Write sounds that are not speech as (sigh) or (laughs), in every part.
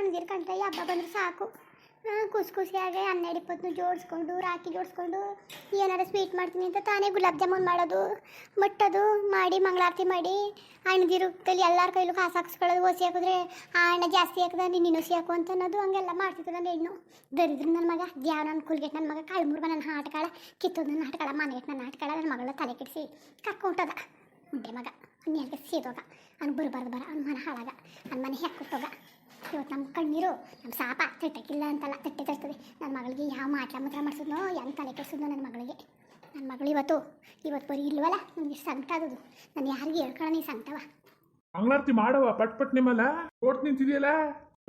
ಅಣ್ದಿರ್ ಕಂಡ್ರೆ ಈ ಹಬ್ಬ ಬಂದ್ರೆ ಸಾಕು. ಖುಷಿ ಖುಷಿಯಾಗಿ ಹನ್ನೆರಡು ಇಪ್ಪತ್ತು ಜೋಡಿಸ್ಕೊಂಡು ರಾಕಿ ಜೋಡಿಸ್ಕೊಂಡು ಏನಾರು ಸ್ವೀಟ್ ಮಾಡ್ತೀನಿ ಅಂತ ತಾನೇ ಗುಲಾಬ್ ಜಾಮೂನ್ ಮಾಡೋದು, ಮಟ್ಟದು, ಮಾಡಿ ಮಂಗಳಾರತಿ ಮಾಡಿ ಅಣ್ಣದಿರು ಕೈಲಿ ಎಲ್ಲರ ಕೈಲೂ ಕಾಸು ಹಾಕ್ಸ್ಕೊಳ್ಳೋದು, ಓಸಿ ಹಾಕಿದ್ರೆ ಆ ಅಣ್ಣ ಜಾಸ್ತಿ ಹಾಕದ ನೀನು ಓಸಿ ಹಾಕು ಅಂತ ಅನ್ನೋದು ಹಂಗೆಲ್ಲ ಮಾಡ್ತಿತ್ತು ನನ್ನ ಹೆಣ್ಣು. ದರಿದ್ರ ನನ್ನ ಮಗ ದ್ಯಾವ ನನ್ನ ಕುಲ್ಗೆಟ್ ನನ್ನ ಮಗ, ಕಾಳು ಮುರ್ಗ ನನ್ನ ಹಾಟ್ಕಾಳ ಕಿತ್ತೋದು ನನ್ನ ಹಾಟ್ಕಾಳ ಮನೆಗೆಟ್ ನನ್ನ ಹಾಟ್ಕಾಳ ನನ್ನ ಮಗಳ ತಲೆ ಕೆಡಿಸಿ ಕರ್ಕೊಂಟದ. ಮುಂಡೆ ಮಗ ನೀರಿಗೆ ಸೇದೋಗ, ಅವ್ನು ಬರಬಾರ್ದು ಬರ, ಅವ್ನ ಮನೆ ಹಾಳಾಗ ನನ್ನ ಮನೆ ಹೆಕ್ಕುತ್ತೋಗ ಇವತ್ತು ನಮ್ಮ ಕಣ್ಣೀರು ನಮ್ಮ ಸಾಪ ತಟ್ಟಕ್ಕಿಲ್ಲ ಅಂತಲ್ಲ ತಟ್ಟೆ ತರ್ತದೆ ನನ್ನ ಮಗಳಿಗೆ ಯಾವ ಮಾಟ್ಲ ಮಾತ್ರ ಮಾಡಿಸಿದ್ನೋ ಯಾವ ತಲೆ ಕೆಡಿಸಿದ್ನೋ ನನ್ನ ಮಗಳಿಗೆ. ನನ್ನ ಮಗಳು ಇವತ್ತು ಇವತ್ತು ಬರೀ ಇಲ್ವಲ್ಲ ನನಗೆ ಸಂಕಟ ಆಗೋದು ನಾನು ಯಾರಿಗೆ ಹೇಳ್ಕೊಳ್ಳೋ ನೀ ಸಂಕಟವ. ಮಂಗಳಾರತಿ ಮಾಡವ ಪಟ್ ಪಟ್ ನಿಮ್ಮಲ್ಲ. ಓಟ್ ನಿಂತಿದೆಯಲ್ಲ?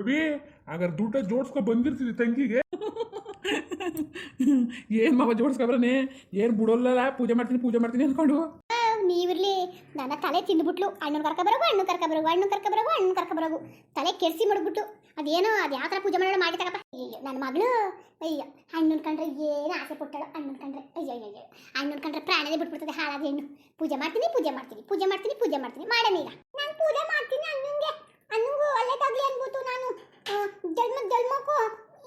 ರವಿ ಹಾಗಾದ್ರೆ ದುಡ್ಡ ಜೋಡ್ಸ್ಕೊ ಬಂದಿರ್ತಿದ್ವಿ ತಂಗಿಗೆ? (laughs) ಏನು ಮಗ ಜೋಡಿಸ್ಕೊಬ್ರನೆ? ಏನು ಬಿಡೋಲ್ಲಲ್ಲ? ಪೂಜೆ ಮಾಡ್ತೀನಿ ಪೂಜೆ ಮಾಡ್ತೀನಿ ಅಂದ್ಕೊಂಡು ನೀವಿರ್ಲಿ. ನನ್ನ ತಲೆ ತಿಂದ್ಬಿಟ್ಲು. ಹಣ್ಣು ಕರ್ಕೊಬರೋಗು ಹಣ್ಣು ಕರ್ಕೊಬರೋಗು ಹಣ್ಣು ಕರ್ಕೊಬರೋಗು ಹಣ್ಣು ಕರ್ಕೊಬರೋಗು ತಲೆ ಕೆರೆಸಿ ಮಾಡ್ಬಿಟ್ಟು. ಅದೇನೋ, ಅದು ಯಾವ ಥರ ಪೂಜೆ ಮಾಡೋಣ ಮಾಡಿ ತಗಪ್ಪ. ಅಯ್ಯೋ ನನ್ನ ಮಗಳು. ಅಯ್ಯೋ ಹಣ್ಣು ಕಂಡ್ರೆ ಏನು ಆಸೆ ಪುಟ್ಟಳು ಹಣ್ಣು ಕಂಡ್ರೆ. ಅಯ್ಯೋ ಅಯ್ಯೋ ಹಣ್ಣು ಕಂಡ್ರೆ ಪ್ರಾಣನೇ ಬಿಟ್ಬಿಡ್ತದೆ ಹಾಳಾದ ಹೆಣ್ಣು. ಪೂಜೆ ಮಾಡ್ತೀನಿ ಪೂಜೆ ಮಾಡ್ತೀನಿ ಪೂಜೆ ಮಾಡ್ತೀನಿ ಪೂಜೆ ಮಾಡ್ತೀನಿ. ಮಾಡೋಣ ಈಗ ನಾನು ಪೂಜೆ ಮಾಡ್ತೀನಿ ಹಣ್ಣುಂಗೆ ಹಣ್ಣುಗೂ ಒಳ್ಳೆದಾಗ್ಲಿ ಅನ್ಬಿಟ್ಟು ನಾನು ಆ, ಜನ್ಮ ಜನ್ಮಕ್ಕೂ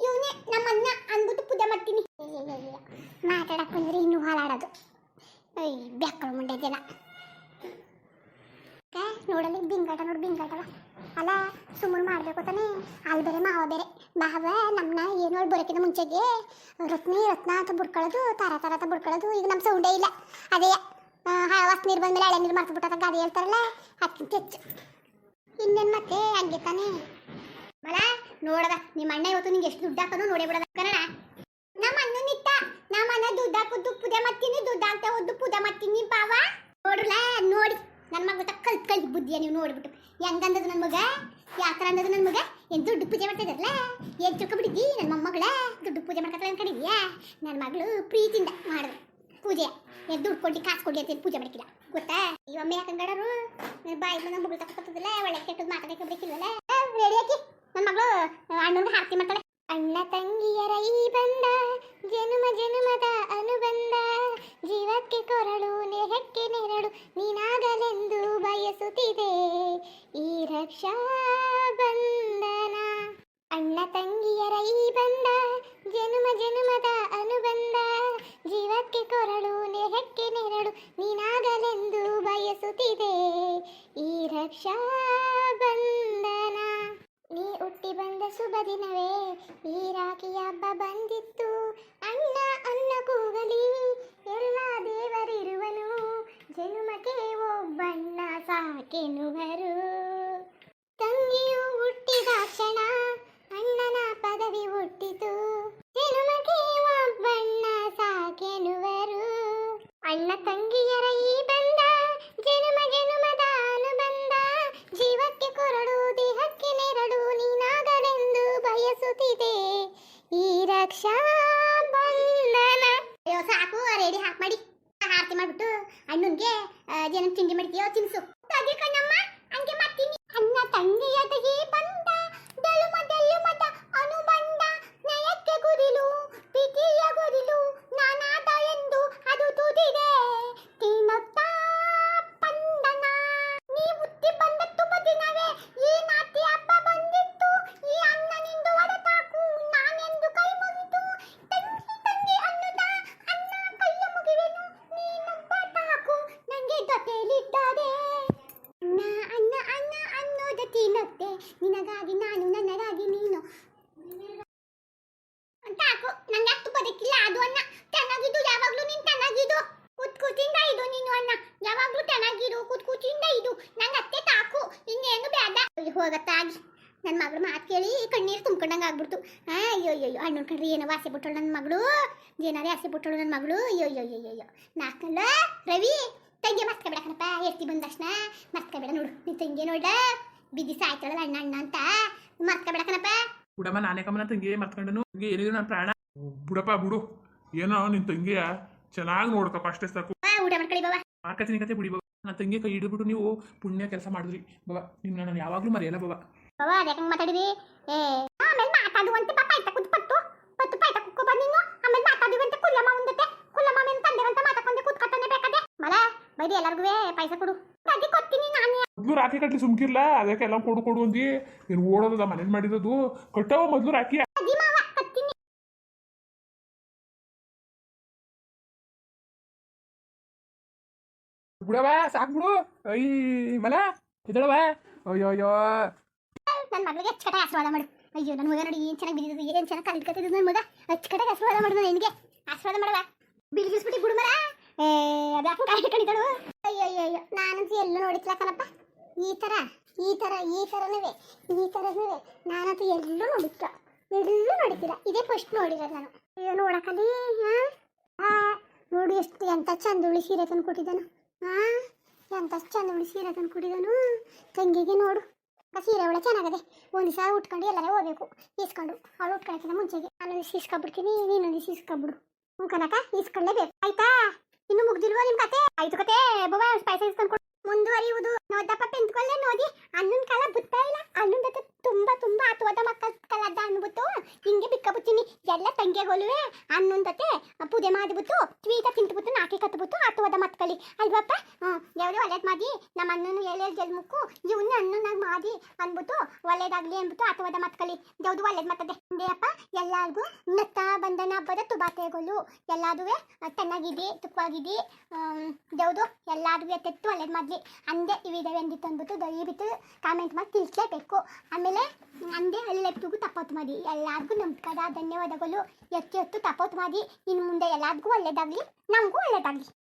ಇವನೇ ನಮ್ಮ ಅಣ್ಣ ಅಂದ್ಬಿಟ್ಟು ಪೂಜೆ ಮಾಡ್ತೀನಿ ಮಾತಾಡಕ್ಕೆ ಬಂದ್ರೆ ಇನ್ನೂ ಹಾಳಾಡೋದು ಅಯ್ಯ ಬೆಕ್ಕಳು ಮುಂಡೆ ಜನ ಏ, ನೋಡಲಿ ಬಿಂಗಾಟ ನೋಡಿ ಬಿಂಗಾಟವ ಅಲ್ಲ ಸುಮ್ಮನೆ ಮಾಡಬೇಕು ತಾನೇ. ಅಲ್ಲಿ ಬೇರೆ ಮಾವ ಬೇರೆ. ಮಾವ ನಮ್ಮನ್ನ ಏನು ಹೇಳಿ ಬರೋಕ್ಕಿಂತ ಮುಂಚೆಗೆ ರತ್ನಿ ರತ್ನ ಅಂತ ಬುಡ್ಕೊಳ್ಳೋದು ತಾರ ತಾರ ಅಂತ ಬುಡ್ಕೊಳ್ಳೋದು. ಈಗ ನಮ್ಮ ಸೌಂಡೇ ಇಲ್ಲ. ಅದೇ ಹೊಸ ನೀರು ಬಂದ್ಮೇಲೆ ಹಳೆ ನೀರು ಮರ್ತು ಗಾಡಿ ಹೇಳ್ತಾರಲ್ಲ ಅದಕ್ಕಿಂತ ಹೆಚ್ಚು. ಇನ್ನೇನು ಮತ್ತೆ? ಹಂಗೆ ತಾನೇ. ಮಲ ನೋಡದ. ನಿಮ್ಮ ಅಣ್ಣ ಇವತ್ತು ನಿಂಗೆ ಎಷ್ಟು ದುಡ್ಡು ಹಾಕೋದು ನೋಡೇ ಬಿಡದ ಕನ್ನಡ. ನಮ್ಮ ಅಣ್ಣನಿತ್ತ ನಮ್ಮ ಅಣ್ಣ ದುಡ್ಡು ಹಾಕೋದು ಪೂಜೆ ಮತ್ತೀನಿ ದುಡ್ಡು ಅಂತ ಹೋದ್ದು ಪೂಜೆ ಮಾಡ್ತೀನಿ ಬಾವ. ನೋಡ್ರಲ್ಲ ನೋಡಿ. ನನ್ನ ಮಗ ಕಲ್ತ್ ಕಲ್ತ್ ಬುದ್ಧಿಯ ನೀವು ನೋಡ್ಬಿಟ್ಟು. ಹೆಂಗಂದದು ನನ್ನ ಮಗ? ಯಾವ ಥರ ನನ್ನ ಮಗ? ಏನು ದುಡ್ಡು ಪೂಜೆ ಮಾಡ್ತಾ ಇದ್ದಾರಲ್ಲ ಏನು ತಿಳ್ಕೊಬಿಟ್ಟಿದ್ದಿ ನನ್ನ ಮೊಮ್ಮಗಳ? ದುಡ್ಡು ಪೂಜೆ ಮಾಡ್ಕೊತಾಳೆ ಅನ್ಕೊಂಡಿದ್ಯಾ ನನ್ನ ಮಗಳು ಪ್ರೀತಿಯಿಂದ ಮಾಡಿದ್ರು ಪೂಜೆ. ಏನು ದುಡ್ಡು ಕೊಡಿ ಕಾಸು ಕೊಡಿ ಅಂತೇಳಿ ಪೂಜೆ ಮಾಡ್ಕಿಲ್ಲ. ಗೊತ್ತಾ? ಈ ಒಮ್ಮೆ ಯಾಕಂಗಡರು ಬಾಯಿ ನನ್ನ ಮಗಳು ತಕ್ಕೊತದಲ್ಲ ಒಳ್ಳೆ ಕೆಟ್ಟದ್ದು ಮಾತಾಡಕ್ಕೆ ಬೇಕಿಲ್ಲಲ್ಲ ರೆಡಿ ಹಾಕಿ ನನ್ನ ಮಗಳು ಅಣ್ಣನ ಹಾಕಿ ಮಾಡ್ತಾಳೆ. ಅಣ್ಣ ತಂಗಿಯರ ಈ ಬಂದ ಜನುಮ ಜನುಮದ ಅನುಬಂಧ. ಜೀವಕ್ಕೆ ಕೊರಳು ನೆಹಕ್ಕೆ ನೆರಳು, ನೀನಾಗಲೆಂದು ಬಯಸುತ್ತಿದೆ. ಈ ರಕ್ಷಾ ಬಂಧನ. ಅಣ್ಣ ತಂಗಿಯರ ಈ ಬಂದ ಜನುಮ ಜನುಮದ ಅನುಬಂಧ. ಜೀವಕ್ಕೆ ಕೊರಳು ನೆಹಕ್ಕೆ ನೆರಳು, ನೀನಾಗಲೆಂದು ಬಯಸುತ್ತಿದೆ. ಈ ರಕ್ಷಾ ಬಂಧನ. ನೀ ಹುಟ್ಟಿ ಬಂದ ಶುಭ ದಿನವೇ, ಈ ರಾಖಿ ಹಬ್ಬ ಬಂದಿತ್ತು. ಕೂಗಲಿ. ಎಲ್ಲ ದೇವರಿರುವನು. ಜನುಮಕ್ಕೆ ಒಬ್ಬಣ್ಣ ಸಾಕೆನುವರು ತಂಗಿಯು ಹುಟ್ಟಿದ ಕ್ಷಣ ಅಣ್ಣನ ಪದವಿ ಹುಟ್ಟಿತು. ಜನುಮಕ್ಕೆ ಒಬ್ಬಣ್ಣ ಸಾಕೆನುವರು ಅಣ್ಣ ತಂಗಿಯರ ಸಾಕು ರೆಡಿ ಹಾಕಿ, ಮಾಡಿ. ಆರತಿ ಮಾಡ್ಬಿಟ್ಟು ಅಣ್ಣನ್ಗೆ ಜನ ತಿಂಡಿ ಮಾಡ್ತೀಯೋ ತಿನ್ಸು. ಅದೇ ಕಣ್ಣಮ್ಮ, ಹಂಗೆ ಮಾಡ್ತೀನಿ. ಅಣ್ಣ ತಂಗಿಯದಗೆ ಬಂದ ನಿನಗಾಗಿ ನಾನು ನನಗಾಗಿ ನೀನು. ಸಾಕು ನಂಗೆ ಅಷ್ಟು ಬದುಕಿಲ್ಲ. ಅದು ಅಣ್ಣ ಚೆನ್ನಾಗಿದ್ದು ಯಾವಾಗ್ಲೂ ನೀನ್ ಚೆನ್ನಾಗಿದ್ದು. ಕೂತ್ ಕೂತಿಂದ ಇದು ನೀನು ಅಣ್ಣ ಯಾವಾಗ್ಲೂ ಚೆನ್ನಾಗಿರು ಕೂತ್ ಕೂತಿಂದ ಇದು. ನಂಗೆ ಅತ್ತೆ ಸಾಕು. ಇನ್ನೇನು ಬೇಡ. ಹೋಗತ್ತಾಗಿ ನನ್ನ ಮಗಳು ಮಾತು ಕೇಳಿ ಕಣ್ಣೀರು ತುಂಬ್ಕೊಂಡಂಗೆ ಆಗ್ಬಿಡ್ತು. ಆ, ಅಯ್ಯೋ ಅಯ್ಯೋ ಹಣ್ಣು ಕಣ್ರಿ ಏನೋ ಆಸೆ ಬಿಟ್ಟಳು ನನ್ನ ಮಗಳು. ಏನಾರೇ ಆಸೆ ಬಿಟ್ಟಳು ನನ್ನ ಮಗಳು. ಅಯ್ಯೋ ಅಯ್ಯೋ ಅಯ್ಯೋ ಅಯ್ಯೋ. ನಾಲ್ಕಲ್ಲ ರವಿ. ತಂಗಿ ಮರ್ತ್ಕೊಬೇಡ ಕಣಪ್ಪ. ಎತ್ತಿ ಬಂದ ತಕ್ಷಣ ಮರ್ತ್ಕೊಬೇಡ ನೋಡು. ನೀ ತಂಗಿ ನೋಡ ಬಿದ್ದಿ ಸಾಯ್ತಾಳಲ್ಲ ಅಣ್ಣ ಅಣ್ಣ ಅಂತ. ಮರ್ತ್ಕೊಬೇಡಕನಪ್ಪ ಬಿಡಮ್ಮ ನಾನೇ ಕಮ್ಮನ ತಂಗಿ ಮರ್ತ್ಕೊಂಡನು. ತಂಗಿ ಏನಿದ್ರು ನನ್ನ ಪ್ರಾಣ. ಬಿಡಪ್ಪ ಬಿಡು. ಏನೋ ನಿನ್ ತಂಗಿಯ ಚೆನ್ನಾಗಿ ನೋಡ್ಕಪ್ಪ ಅಷ್ಟೇ ಸಾಕು. ಬಾ ಊಟ ಮಾಡ್ಕೊಳ್ಳಿ ಬಾಬಾ ಮಾರ್ಕತಿನ ಕತೆ ಬಿಡಿ ಬಾಬಾ ನನ್ನ ತಂಗಿ ಕೈ ಹಿಡಿದ್ಬಿಟ್ಟು ನೀವು ಪುಣ್ಯ ಕೆಲಸ ಮಾಡಿದ್ರಿ. ಬಾಬಾ ನಿಮ್ಮನ್ನ ನಾನು ಯಾವಾಗಲೂ ಮರೆಯಲ್ಲ ಬಾಬಾ ಬಾಬಾ ಅದಕ್ಕೆ ಮಾತಾಡಿದಿ? ಏ ಆಮೇಲೆ ಮಾತಾಡುವಂತೆ ಪಾಪ ಆಯ್ತಾ ಕೂತ್ ಪತ್ತು? ಪತ್ತು ಪಾಯ್ತ ಕುಕ್ಕೋ ಬಾ ನೀನು. ಆಮೇಲೆ ಮಾತಾಡುವಂತೆ ಕುಲ್ಲಮ್ಮ ಮುಂದತೆ ಕುಲ್ಲಮ್ಮ ಮೇನ್ ತಂದೆ ಅಂತ ಮಾತಾಡ್ಕೊಂಡೆ ಕುತ್ಕೊತಾನೆ ಬೇಕಾದೆ ಮಲ ಬೈದಿ ಎಲ್ಲರಿಗೂ ಪೈಸೆ ಕೊಡು ಅದಿ ಕೊಡ್ತೀನಿ ನಾನು ಮೊದ್ಲು ರಾಖಿ ಕಟ್ಲಿ ಸುಮ್ಕಿರ್ಲ? ಅದಕ್ಕೆ ಎಲ್ಲ ಕೊಡು ಕೊಡು ಅಂದಿ. ನೀನು ಓಡೋದದ ಮನೇಲಿ ಮಾಡಿರೋದು. ಕಟ್ಟವ ಮೊದಲು ರಾಖಿ ಬಿಡವ ಸಾಕು ಬಿಡು. ಐ ಮಲ ಇದಳವ ಅಯ್ಯೋ ಅಯ್ಯೋ ನನ್ನ ಮಗಳಿಗೆ ಅಚ್ಚಕಟ್ಟಾಗಿ ಆಶೀರ್ವಾದ ಮಾಡು. ಅಯ್ಯೋ ನನ್ನ ಮಗ ನೋಡಿ ಏನು ಚೆನ್ನಾಗಿ ಬಿದ್ದಿದ್ದು, ಏನು ಚೆನ್ನಾಗಿ ಕಲಿತ್ಕೊತಿದ್ದು ನನ್ನ ಮಗ. ಅಚ್ಚಕಟ್ಟಾಗಿ ಆಶೀರ್ವಾದ ಮಾಡು ನಿನಗೆ. ಆಶೀರ್ವಾದ ಮಾಡುವ. ಬಿಲ್ಗಿಸ್ಬಿಟ್ಟು ಬಿಡು ಮರ ಏ ಅದು ಯಾಕೆ ಕಾಯಿ ಕಣಿತಾಳು ಅಯ್ಯೋ ಅಯ್ಯೋ ನಾನಂತೂ ಎಲ್ಲೂ ನೋಡಿತ್ತಿಲ್ಲ ಕಣಪ್ಪ. ಈ ಥರ ಈ ಥರ ಈ ಥರನೂ ಈ ಥರನೂ ನಾನಂತೂ ಎಲ್ಲೂ ನೋಡಿಲ್ಲ, ಎಲ್ಲೂ ನೋಡಿದ್ದೀರ ಇದೇ ಫಸ್ಟ್ ನೋಡಿರೋದು ನಾನು. ಅಯ್ಯೋ ನೋಡಕ್ಕಲ್ಲಿ ಹಾಂ? ನೋಡಿ ಎಷ್ಟು ಎಂಥ ಚಂದುಳಿ ಸೀರೆ ತಂದು ಕೊಟ್ಟಿದ್ದಾನು. ಹಾಂ ಎಂಥ ಚಂದುಳಿ ಸೀರೆ ತಂದು ಕೊಟ್ಟಿದ್ದಾನು. ತಂಗಿಗೆ ನೋಡು. ಸೀರೆ ಚೆನ್ನಾಗಿದೆ ಚೆನ್ನಾಗದೆ. ಒಂದು ಸಲ ಉಟ್ಕೊಂಡು ಎಲ್ಲರೇ ಹೋಗ್ಬೇಕು. ಈಸ್ಕೊಂಡು. ಅವಳು ಉಟ್ಕೊಳಕ್ಕಿಂತ ಮುಂಚೆಗೆ ನಾನು ಇಸ್ಕೊಬಿಡ್ತೀನಿ ನೀನು ಇಸ್ಕೊಬಿಡು ಹ್ಞೂ ಕನಕ ಇಸ್ಕೊಳ್ಳೇಬೇಕು ಆಯ್ತಾ? ಇನ್ನು ಮುಗ್ದಿಲ್ವಾ ನಿಮ್ಮ ಕತೆ? ಆಯ್ತು ಕತೆ. ಬಾಬಾ ಸ್ಪೈಸಸ್ ಇಸ್ಕೊಂಡು ಕೊಡು. ಮುಂದುವರಿಯುವುದು ನೋದಪ್ಪ ಪೆಂತ್ಕೊಳ್ಳೆ ನೋಡಿ. ಅಣ್ಣನ ಕಾಲ ಬುತ್ತಾ ಇಲ್ಲ. ಅನ್ನನ್ ಜೊತೆ ತುಂಬಾ ತುಂಬಾ ಆತುವಾದ ಮಕ್ಕಳ ಕಾಲದ ಅನ್ಬಿಟ್ಟು ಎಲ್ಲ ಅನ್ನನ್ ಅನ್ನೊಂದತೆ ಪೂಜೆ ಮಾಡಿಬಿಟ್ಟು, ಸ್ವೀಟ ತಿಂಟ್ಬಿಟ್ಟು ನಾಕೆ ಕತ್ಬಿಟ್ಟು ಆತುವಾದ ಮತ್ಕಳಿ. ಅಲ್ವಪ್ಪ? ಯಾವ್ದು ಒಳ್ಳೇದು ಮಾಡಿ, ನಮ್ಮ ಅಣ್ಣನು ಏಳೇಳು ಜಲ್ಮುಕ್ಕು ಇವನ್ನ ಅಣ್ಣನಾಗಿ ಮಾಡಿ ಅಂದ್ಬಿಟ್ಟು, ಒಳ್ಳೇದಾಗ್ಲಿ ಅಂದ್ಬಿಟ್ಟು ಆತುವಾದ ಮತ್ಕಳಿ. ಯಾವ್ದು ಒಳ್ಳೇದು ಮತ್ತದೆ ಅಪ್ಪ ಎಲ್ಲಾರ್ಗೂ ನತ್ತ ಬಂಧನ ಹಬ್ಬದ ತುಬಾತೆಗಳು ಎಲ್ಲಾದುವೆ ಚೆನ್ನಾಗಿದೆ ತುಪ್ಪವಾಗಿದೆ ಯಾವುದು ಎಲ್ಲಾರ್ಗೂ ಎತ್ತೆತ್ತು ಒಳ್ಳೇದು ಮಾಡಲಿ. ಅಂದೆ ಇವಿದಾವೆ ಅಂದಿತ್ತು ಅಂದ್ಬಿಟ್ಟು ದಯವಿಟ್ಟು ಕಾಮೆಂಟ್ ಮಾಡಿ ತಿಳಿಸ್ಲೇಬೇಕು. ಆಮೇಲೆ, ಅಂದೆ ಎಲ್ಲೆತ್ತಿಗೂ ತಪ್ಪತ್ತು ಮಾಡಿ. ಎಲ್ಲಾರ್ಗೂ ನಮಸ್ಕಾರ, ಧನ್ಯವಾದಗಳು. ಎತ್ತು ಎತ್ತು ತಪೋತ್ ಮಾಡಿ ಇನ್ನು ಮುಂದೆ ಎಲ್ಲದಕ್ಕೂ ಒಳ್ಳೇದಾಗಲಿ ನಮಗೂ ಒಳ್ಳೇದಾಗಲಿ.